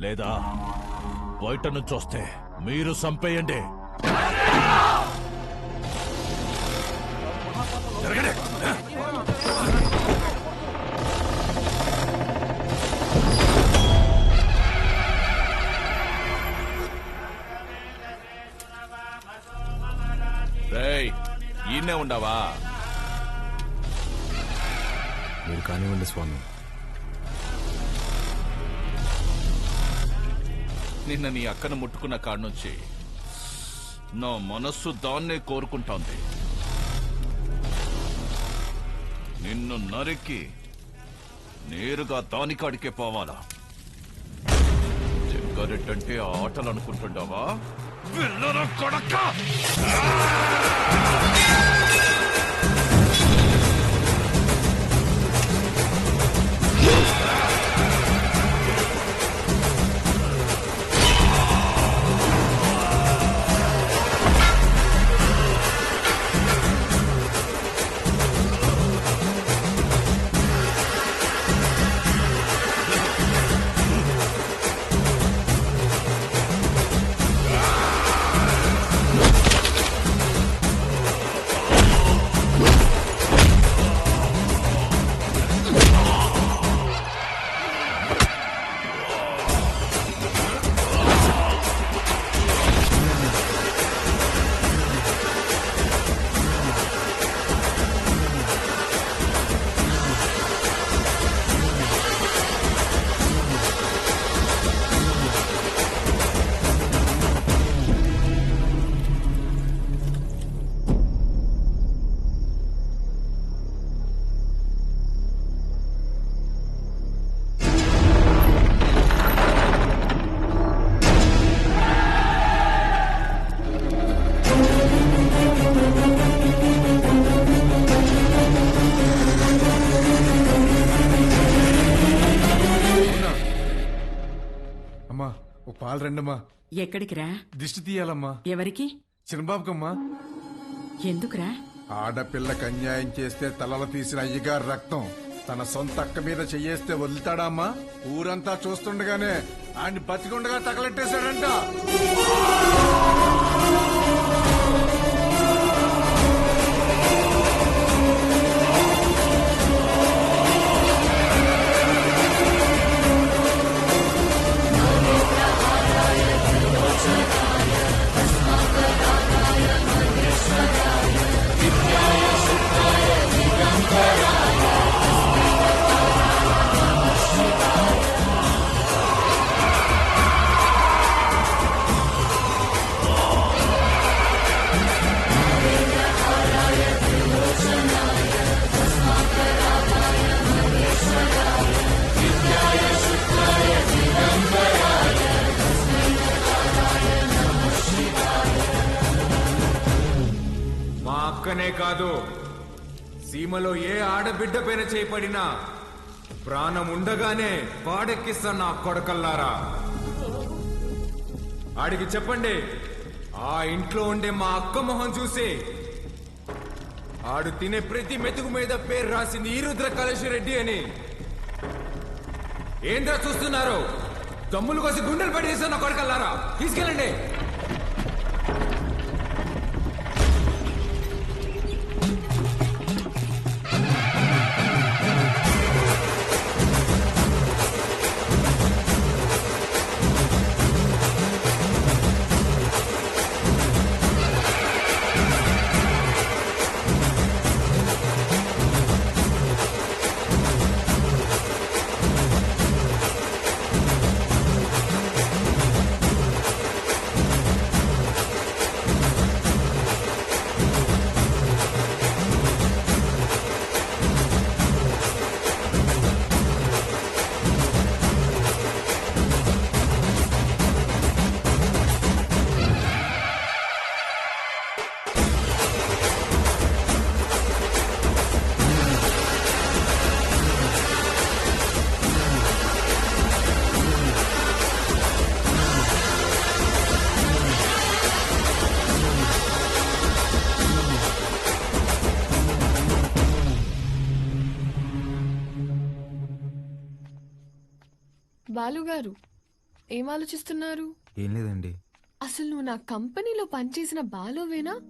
లేదా బయట నుంచి వస్తే మీరు సంపేయండి ఈయనే ఉండవా? మీరు కానివ్వండి స్వామి. నిన్న నీ అక్కను ముట్టుకున్న కాడ నుంచి నా మనస్సు దాన్నే కోరుకుంటోంది. నిన్ను నరికి నేరుగా దానికాడికే పోవాలా? జగ్గారెడ్డంటే ఆటలు అనుకుంటుండవా? పిల్లల కొడక పాలు రండమ్మా. ఎక్కడికిరా? దిష్టి తీయాలమ్మా. ఎవరికి? చిన్నబాబుకమ్మా. ఎందుకురా? ఆడపిల్లకి అన్యాయం చేస్తే తలలు తీసిన అయ్యగారు రక్తం తన సొంత అక్క మీద చెయ్యేస్తే వదులుతాడా అమ్మా ఊరంతా చూస్తుండగానే ఆయన్ని బతికుండగా తగలెట్టేశాడంట. సీమలో ఏ ఆడబిడ్డ పైన చేపడినా ప్రాణం ఉండగానే వాడెక్కిస్తా నా కొడకల్లారా. ఆడికి చెప్పండి ఆ ఇంట్లో ఉండే మా అక్క మొహం చూసి ఆడు తినే ప్రతి మెతుకు మీద పేరు రాసింది ఈరుద్ర రుద్ర కళేశ్వరెడ్డి అని. ఏంద్రా చూస్తున్నారు? తమ్ములు కోసి గుండెలు పడేసా నా కొడకల్లారా. తీసుకెళ్ళండి. బాలుగారు ఏం ఆలోచిస్తున్నారు? ఏం లేదండి. అసలు నువ్వు నా కంపెనీలో పనిచేసిన బాలువేనా?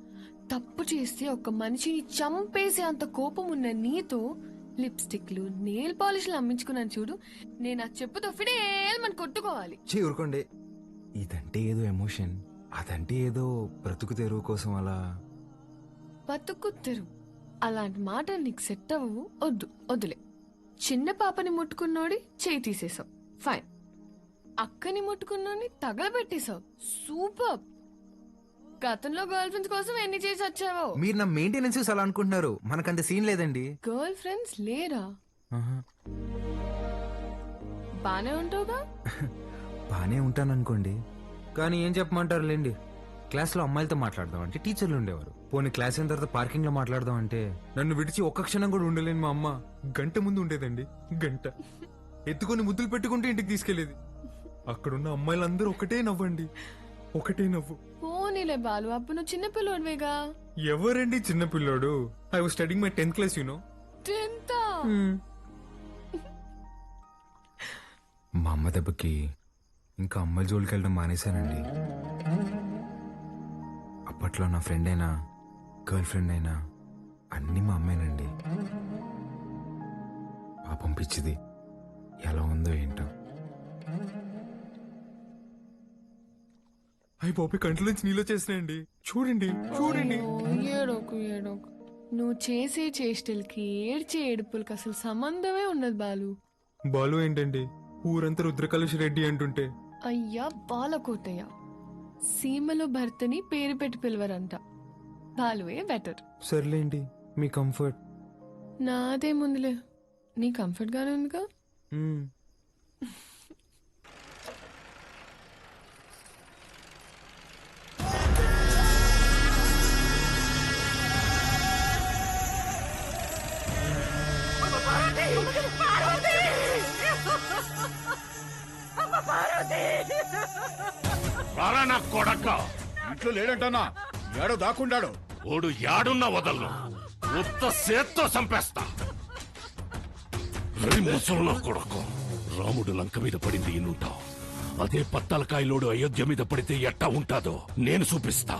తప్పు చేస్తే ఒక మనిషిని చంపేసే అంత కోపం ఉన్న నీతో లిప్స్టిక్లు నేల్ పాలిష్లు అమ్మించుకున్నాను చూడు. నేను ఆ చెప్పుతో ఫిడేల్మని కొట్టుకోవాలి. చే ఊరుకోండి. ఇదంటే ఏదో ఎమోషన్. అదంటే ఏదో బ్రతుకు తెరువు కోసం అలా. బతుకు తెరు అలాంటి మాటలు నీకు సెట్ అవ్వవు. వద్దు వద్దులే. చిన్న పాపని ముట్టుకున్నోడి చేయి తీసేశావు ఫైన్ అక్కని ముట్టుకున్నోని తగలబెట్టేశావు. సూపర్ గతంలో గర్ల్ ఫ్రెండ్స్ కోసం ఎన్ని చేసి వచ్చావో. మీరు నా మెయింటెనెన్స్ అలా అనుకుంటున్నారు. మనకంత సీన్ లేదండి. గర్ల్ ఫ్రెండ్స్ లేరా. బానే ఉంటావుగా? బానే ఉంటాను అనుకోండి కానీ ఏం చెప్పమంటారు లేండి క్లాస్లో అమ్మాయిలతో మాట్లాడదాం అంటే టీచర్లు ఉండేవారు. పోనీ క్లాస్ అయిన తర్వాత పార్కింగ్లో మాట్లాడదాం అంటే నన్ను విడిచి ఒక్క క్షణం కూడా ఉండలేని మా అమ్మ. గంట ముందు ఉండేదండి. గంట. ఎత్తుకొని ముద్దులు పెట్టుకుంటే ఇంటికి తీసుకెళ్ళేది అక్కడున్న అమ్మాయిలందరూ ఒకటే నవ్వండి. ఒకటే నవ్వు. పోనీలే బాలు అప్పుడు నువ్వు చిన్న పిల్లోడివేగా? ఎవరండి చిన్న పిల్లోడు? I was studying my tenth class you know tenth? మా అమ్మ దెబ్బకి ఇంకా అమ్మాయి జోలికి వెళ్ళడం మానేశానండి. అప్పట్లో నా ఫ్రెండ్ అయినా గర్ల్ ఫ్రెండ్ అయినా అన్నీ మా అమ్మేనండి. పాపం పిచ్చిది. ఎలా ఉందో ఏంటో. అయ్యి బాబు కంట్లో నుంచి నీళ్ళు వచ్చేసినాయండి. చూడండి చూడండి. ఏడోకు ఏడోకు. నువ్వు చేసే చేష్టలకి ఏడ్చే ఏడుపులకి అసలు సంబంధమే ఉన్నది బాలు. బాలు ఏంటండి? ఊరంతా రుద్రకలుష్ రెడ్డి అంటుంటే. అయ్యా బాలకోటయ్య. సీమలో భర్తని పేరు పెట్టి పిలవరంట. బాలువే బెటర్ సర్లేండి మీ కంఫర్ట్ నాదే ముందులే. నీ కంఫర్ట్ గానే ఉందిగా రారా నా కొడక. ఇంట్లో లేడంటన్నా ఏడో దాక్కుండాడు. ఓడు యాడున్న వదలను. ఉత్త సేత్తో చంపేస్తా. రవి ముసలు నా కొడకు. రాముడు లంక మీద పడింది ఇన్నుంటావు అదే పత్తలకాయలోడు అయోధ్య మీద పడితే ఎట్టా ఉంటాదో నేను చూపిస్తా!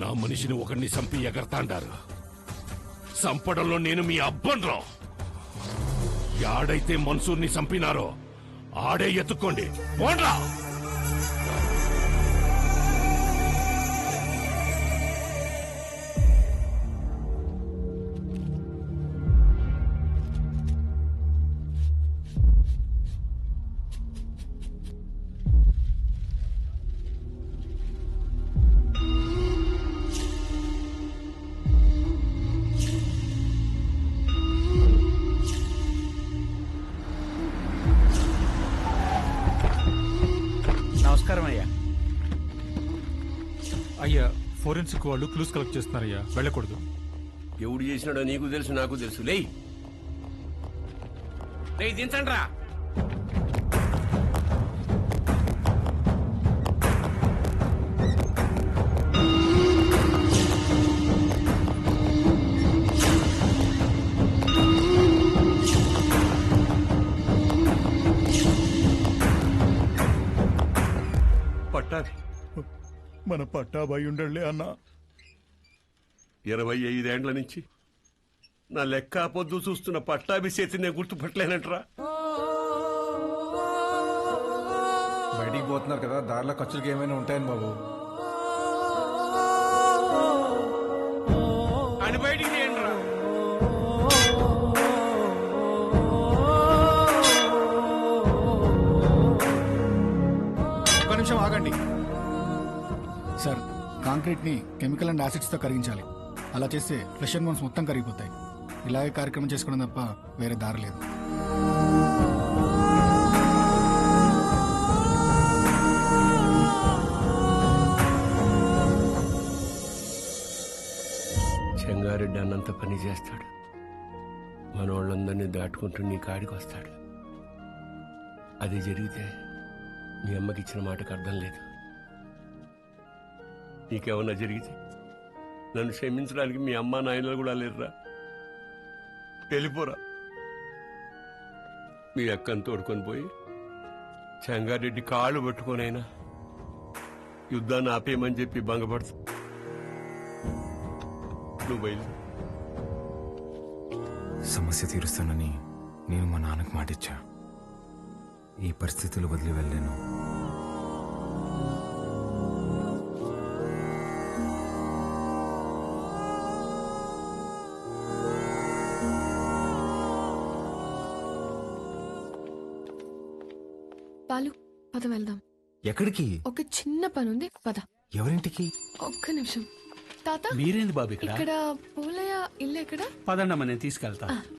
నా మనిషిని ఒకరిని చంపి ఎగరతాండారు. చంపడంలో నేను మీ అబ్బన్రా. యాడైతే మన్సూర్ని చంపినారో ఆడే ఎత్తుకోండి పోండ్రా! ఫోరెన్సిక్ వాళ్ళు క్లూస్ కలెక్ట్ చేస్తున్నారయ్యా. వెళ్ళకూడదు. ఎవడు చేసినాడో నీకు తెలుసు నాకు తెలుసు. లేయ్. లేయ్ దించండి రా పట్టాభి. మన పట్టాబాయి ఉండలే అన్నా. ఇరవై ఐదేండ్ల నుంచి నా లెక్క పొద్దు చూస్తున్న పట్టాభి చేతి నేను గుర్తుపట్టలేనంట్రా. బయటికి పోతున్నారు కదా దారిలో ఖర్చులకి ఏమైనా ఉంటాయని బాబు. కాంక్రీట్ని కెమికల్ అండ్ యాసిడ్స్తో కరిగించాలి. అలా చేస్తే ఫ్లెష్ అండ్ బోన్స్ మొత్తం కరిగిపోతాయి. ఇలాగే కార్యక్రమం చేసుకోవడం తప్ప వేరే దారి లేదు. చెంగారెడ్డి అన్నంత పని చేస్తాడు. మనోళ్ళందరినీ దాటుకుంటూ నీ కాడికి వస్తాడు. అది జరిగితే మీ అమ్మకి ఇచ్చిన మాటకు అర్థం లేదు. నీకేమన్నా జరిగితే నన్ను క్షమించడానికి మీ అమ్మ నాయనలు కూడా లేరురా. వెళ్ళిపోరా. మీ అక్కను తోడుకొని పోయి చెంగారెడ్డి కాళ్ళు పట్టుకొనైనా యుద్ధాన్ని ఆపేయమని చెప్పి భంగపడుతు. నువ్వు బయలు సమస్య తీరుస్తానని నేను మా నాన్నకు మాటిచ్చా. ఈ పరిస్థితులు వదిలి వెళ్ళాను పాలు పద వెళ్దాం. ఎక్కడికి? ఒక చిన్న పనుంది పద. ఎవరింటికి? ఒక్క నిమిషం. తాత మీరేంది బాబు ఇక్కడ? ఇక్కడ పోలయ్య ఇల్లు ఎక్కడ? పదండమ్మ నేను తీసుకెళ్తా.